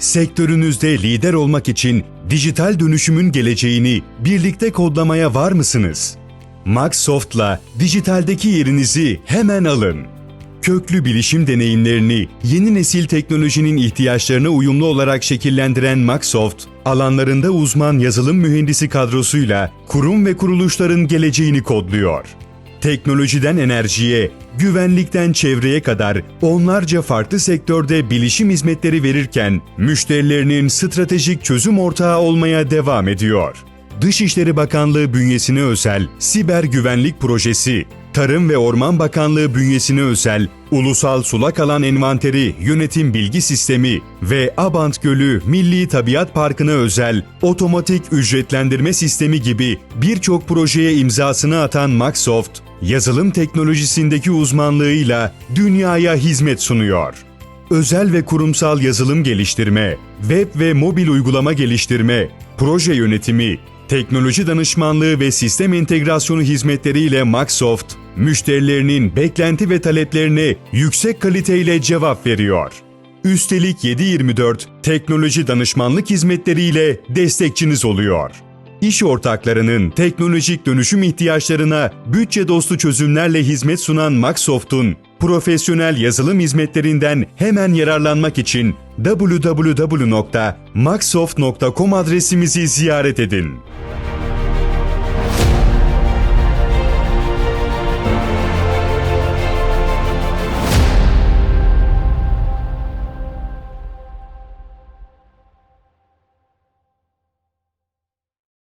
Sektörünüzde lider olmak için dijital dönüşümün geleceğini birlikte kodlamaya var mısınız? Maxsoft'la dijitaldeki yerinizi hemen alın. Köklü bilişim deneyimlerini yeni nesil teknolojinin ihtiyaçlarına uyumlu olarak şekillendiren Maxsoft, alanlarında uzman yazılım mühendisi kadrosuyla kurum ve kuruluşların geleceğini kodluyor. Teknolojiden enerjiye, güvenlikten çevreye kadar onlarca farklı sektörde bilişim hizmetleri verirken müşterilerinin stratejik çözüm ortağı olmaya devam ediyor. Dışişleri Bakanlığı bünyesine özel siber güvenlik projesi, Tarım ve Orman Bakanlığı bünyesine özel Ulusal Sulak Alan Envanteri Yönetim Bilgi Sistemi ve Abant Gölü Milli Tabiat Parkı'na özel otomatik ücretlendirme sistemi gibi birçok projeye imzasını atan Maxsoft, yazılım teknolojisindeki uzmanlığıyla dünyaya hizmet sunuyor. Özel ve kurumsal yazılım geliştirme, web ve mobil uygulama geliştirme, proje yönetimi, teknoloji danışmanlığı ve sistem entegrasyonu hizmetleriyle Maxsoft, müşterilerinin beklenti ve taleplerine yüksek kaliteyle cevap veriyor. Üstelik 7/24 teknoloji danışmanlık hizmetleriyle destekçiniz oluyor. İş ortaklarının teknolojik dönüşüm ihtiyaçlarına bütçe dostu çözümlerle hizmet sunan Maxsoft'un profesyonel yazılım hizmetlerinden hemen yararlanmak için www.maxsoft.com adresimizi ziyaret edin.